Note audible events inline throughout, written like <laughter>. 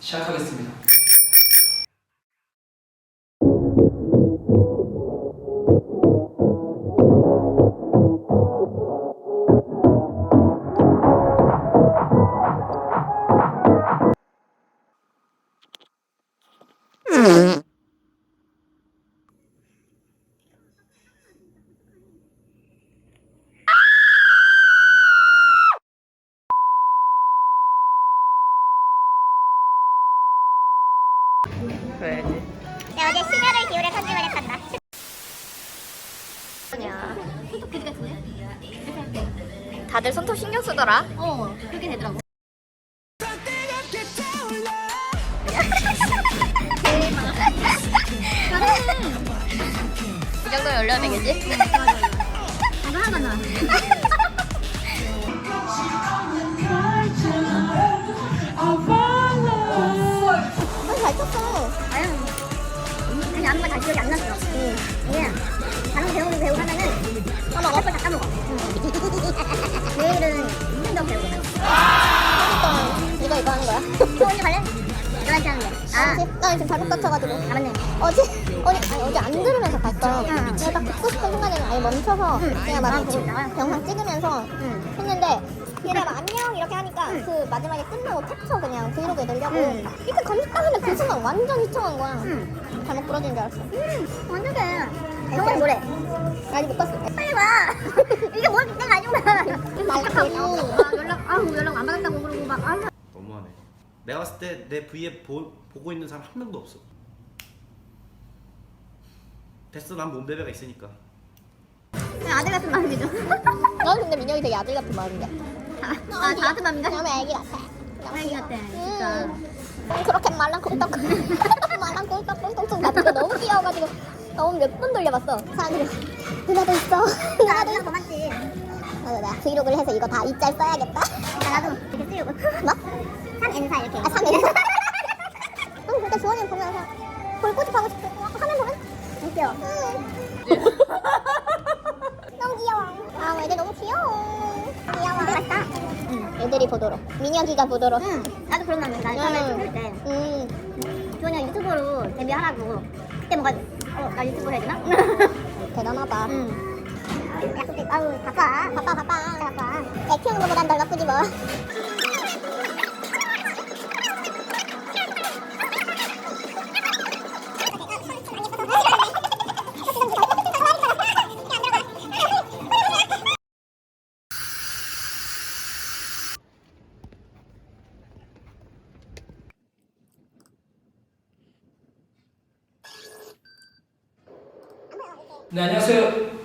시작하겠습니다. 기울여 편집을 했단다. 손톱 그지 같은데? 다들 손톱 신경 쓰더라. 어, 그렇게 되더라고. 이 정도면 올려야 되겠지? 이거 하나만 나 하는데. 아, 나 지금 잘못 다쳐가지고. 아, 맞네. 어제, 어제, 아니, 어제 안 들으면서 봤어. 응. 내가 딱 듣고 싶은 순간에는 아예 멈춰서 그냥 막 아, 있다가? 영상 찍으면서 응. 했는데 얘가 막 안녕 이렇게 하니까 그 마지막에 끝나고 캡처 그냥 브이로그에 넣으려고 응. 이렇게 검색딱 했는데 그 순간 완전 시청한 거야. 응. 잘못 부러진 줄 알았어. 음, 완전 돼. 정말 뭐래? 아직 못 봤어. 빨리 와. <laughs> 이게 뭘 내가 아니구나. 말라가고. 아, 연락, 아, 연락 안 받았다고 그러고 막, 아, 너무하네. 내가 봤을 때 내 V에 보, 보고 있는 사람 한 명도 없어. 됐어, 난 몸베베가 있으니까. 그냥 아들 같은 마음이죠. <laughs> 넌 근데 민혁이 되게 아들 같은 마음인데. 아, 아, 다 같은 마음인가? 너무 애기 같아. 아기 같아, 진짜. 음, 그렇게 말랑꽁떡 말랑꽁떡꽁떡 나도 너무 귀여워가지고 너무 몇 번 돌려봤어 사람들이 누나도 있어 나 누나도 아들랑 있어. 그래서 내가 브이로그를 해서 이거 다 이짤 써야겠다 야, 나도 이렇게 쓰려고. 뭐? 3N사 이렇게. 아 3일 응 <laughs> 그때 주원이 보면서 볼 꼬집 하고 싶어 화면 보면 웃겨. 응 <laughs> 너무 귀여워 아 애들 너무 귀여워 귀여워 맛있다. 애들이 보도록 민혁이가 보도록 응, 나도 그런 마음이야. 나 처음에 응. 찍을 때. 음 주원이가 유튜버로 데뷔하라고. 그때 뭔가, 어, 나 유튜버 해야 되나? <laughs> 대단하다 응. 약속해. 아우, 바빠. 바빠 바빠 바빠. 애 키우는 것보단 덜 바쁘지 뭐 네, 안녕하세요.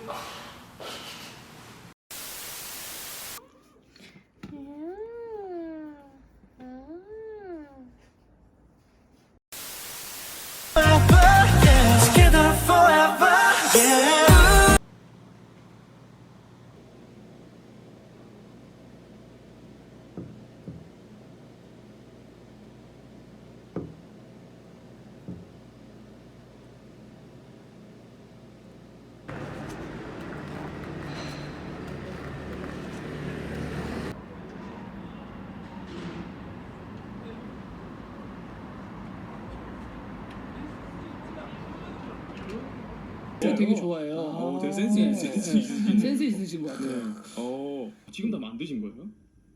저 되게 좋아해요. 어, 되게 센스 네, 있- 센스 네. 있으신 센스 있으신 것 네. 같아요. 어, 지금 다 만드신 거예요?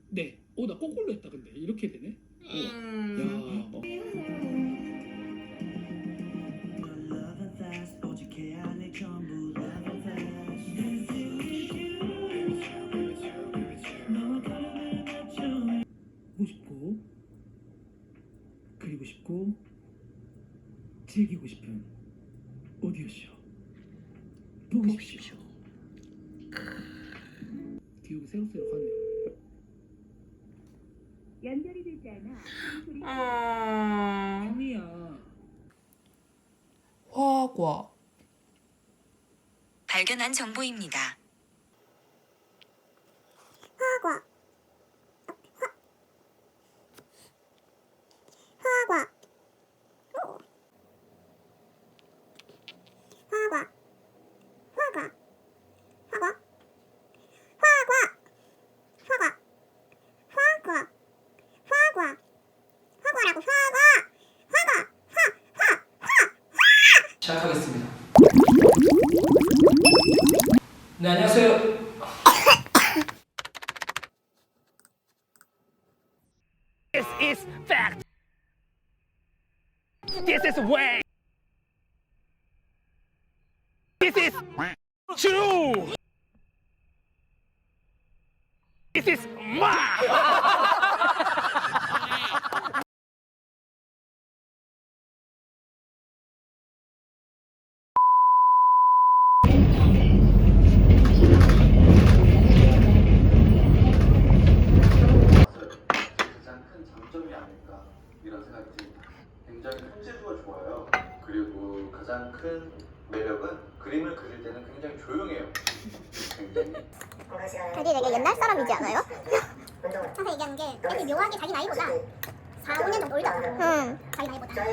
네. 어, 나 거꾸로 했다 근데 이렇게 되네. 야, 어. 보고 싶고 그리고 싶고 즐기고 싶은 오디오쇼 보고 싶십시오. 디오가 새록새록 하네요. 아니야. 화과 발견한 정보입니다. 화과 네, 안녕하세요. This is fact. This is way. This is true. 조용해요. 굉장히 되게 되게 옛날 사람이지 않아요? 항상 얘기하는 게 되게 묘하게 자기 나이보다 4, 5년 정도 어리잖아. 응. 자기 나이보다.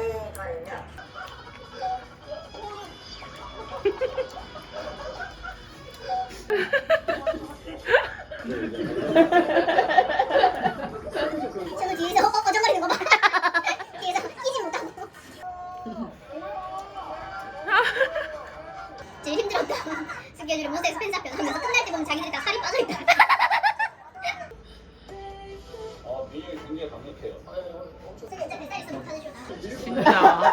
<laughs> 편 하면서 끝날 때 보면 자기들이 다 살이 빠져 있다. <laughs> 어, 비행이 굉장히 강력해요. 진짜 뱃살 있으면 못하는 쇼다. 진짜.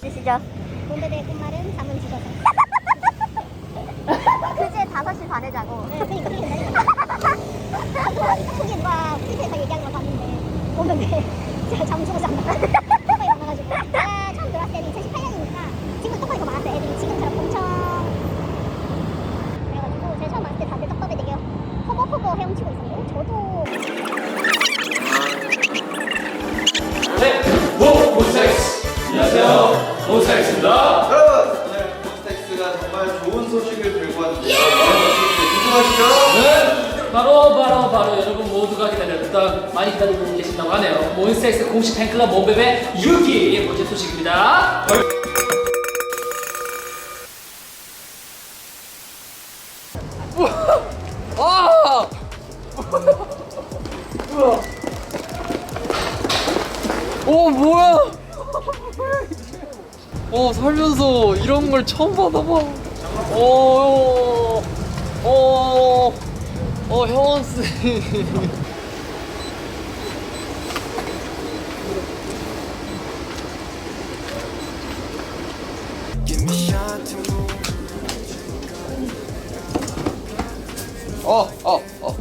쓰시죠. 곰베베의 끝말은 잠은 죽어서. 그제 5시 반에 자고. 네, 그니까 그게 된다니까. 그게 누가 트위터에서 얘기하는 걸 봤는데 곰베베 제가 <laughs> 잠 죽어서 안 나 제가 처음 들어왔을 때는 2018년이니까 지금 떡밥이 더 많았어요. 애들이 지금처럼 엄청. 그래가지고 제가 처음 왔을 때 다들 떡밥에 되게 허버허버 헤엄치고 있었는데 저도 네, 모 몬스타엑스. 안녕하세요, 몬스타엑스입니다. 여러분 오늘 몬스타엑스가 정말 좋은 소식을 들고 왔는데요. 궁금하시죠? 네, 바로 바로 바로 여러분 모두가 기다렸던 많이 기다리고 계신다고 하네요. 몬스타엑스 공식 팬클럽 몬베베 6기 번째 소식입니다. 와! 어 뭐야? 어 살면서 이런 걸 처음 받아봐. 어, 어, 어 형원 씨. 어, 어, 어.